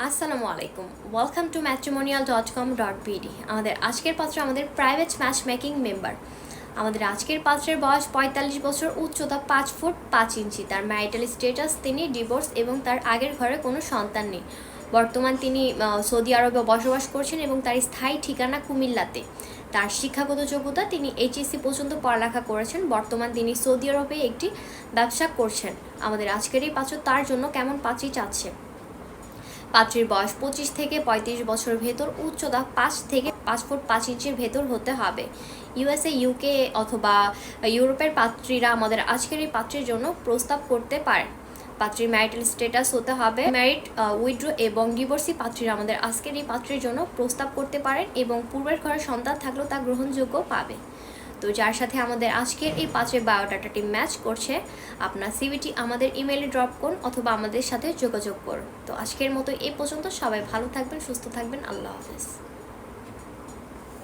আসসালামু আলাইকুম। Welcome to matrimonial dot com dot BD আমাদের আজকের পাত্র আমাদের প্রাইভেট ম্যাচ মেকিং মেম্বার আমাদের আজকের পাত্রের বয়স পঁয়তাল্লিশ বছর, উচ্চতা পাঁচ ফুট পাঁচ ইঞ্চি। তার ম্যারিটাল স্টেটাস তিনি ডিভোর্স এবং তার আগের ঘরে কোনো সন্তান নেই। বর্তমান তিনি সৌদি আরবে বসবাস করছেন এবং তার স্থায়ী ঠিকানা কুমিল্লাতে। তার শিক্ষাগত যোগ্যতা তিনি এইচএসসি পর্যন্ত পড়ালেখা করেছেন। বর্তমান তিনি সৌদি আরবে একটি ব্যবসা করছেন। আমাদের আজকের এই পাত্র তার জন্য কেমন পাত্রী চাচ্ছে? পাত্রীর বয়স পঁচিশ থেকে পঁয়ত্রিশ বছর ভেতর, উচ্চতা পাঁচ থেকে পাঁচ ফুট পাঁচ ইঞ্চির ভেতর হতে হবে। ইউএসএ ইউকে অথবা ইউরোপের পাত্রীরা আমাদের আজকের এই পাত্রের জন্য প্রস্তাব করতে পারেন পাত্রীর ম্যারিটাল স্ট্যাটাস হতে হবে। ম্যারিড উইড্রো এবং ডিভোর্সি পাত্রীরা আমাদের আজকের এই পাত্রের জন্য প্রস্তাব করতে পারেন এবং পূর্বের ঘরে সন্তান থাকলেও তা গ্রহণযোগ্য পাবে। তো যার সাথে আমাদের আজকের এই পাঁচের বায়োডাটাটি ম্যাচ করছে, আপনার সিভিটি আমাদের ইমেলে ড্রপ করুন অথবা আমাদের সাথে যোগাযোগ করুন। তো আজকের মতো এই পর্যন্ত সবাই ভালো থাকবেন, সুস্থ থাকবেন, আল্লাহ হাফেজ।